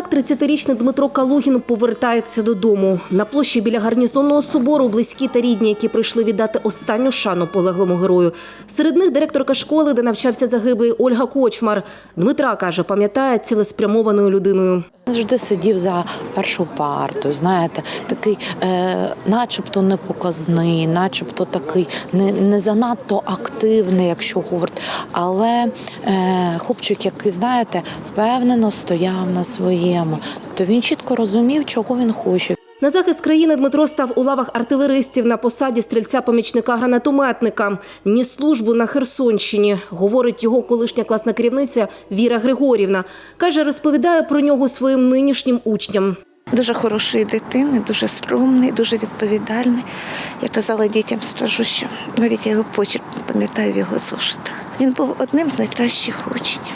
30-річний Дмитро Калугін повертається додому. На площі біля гарнізонного собору близькі та рідні, які прийшли віддати останню шану полеглому герою. Серед них директорка школи, де навчався загиблий Ольга Кочмар. Дмитра каже, пам'ятає цілеспрямованою людиною. Завжди сидів за першу парту, знаєте, такий, е, начебто непоказний, начебто такий не, не занадто активний, якщо говорити. Але е, хлопчик, який, знаєте, впевнено стояв на своєму. Тобто він чітко розумів, чого він хоче. На захист країни Дмитро став у лавах артилеристів на посаді стрільця-помічника гранатометника. Ніс службу на Херсонщині, говорить його колишня класна керівниця Віра Григорівна. Каже, розповідає про нього своїм нинішнім учням. Дуже хорошої дитини, дуже скромний, дуже відповідальний. Я казала дітям, скажу, що навіть я його почерк пам'ятаю в його зошитах. Він був одним з найкращих учнів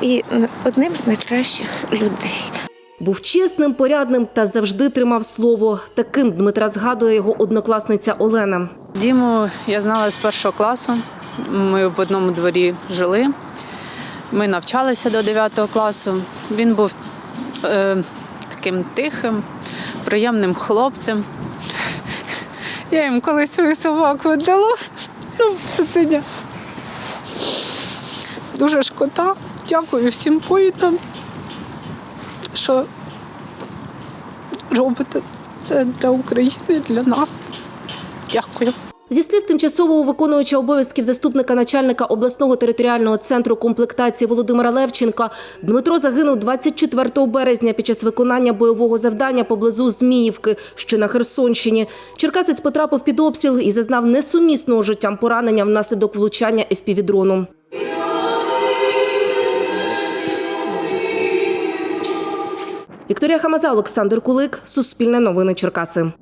і одним з найкращих людей. Був чесним, порядним та завжди тримав слово. Таким Дмитра згадує його однокласниця Олена. Діму я знала з першого класу. Ми в одному дворі жили. Ми навчалися до 9 класу. Він був е, таким тихим, приємним хлопцем. Я їм колись свою собаку віддала. Ну, сидя. Дуже шкода. Дякую всім воїнам, що робите це для України, для нас. Дякую. Зі слів тимчасового виконуюча обов'язків заступника начальника обласного територіального центру комплектації Володимира Левченка, Дмитро загинув 24 березня під час виконання бойового завдання поблизу Зміївки, що на Херсонщині. Черкасець потрапив під обстріл і зазнав несумісного життям поранення внаслідок влучання ФПВ-дрону. Вікторія Хамаза, Олександр Кулик, Суспільне новини Черкаси.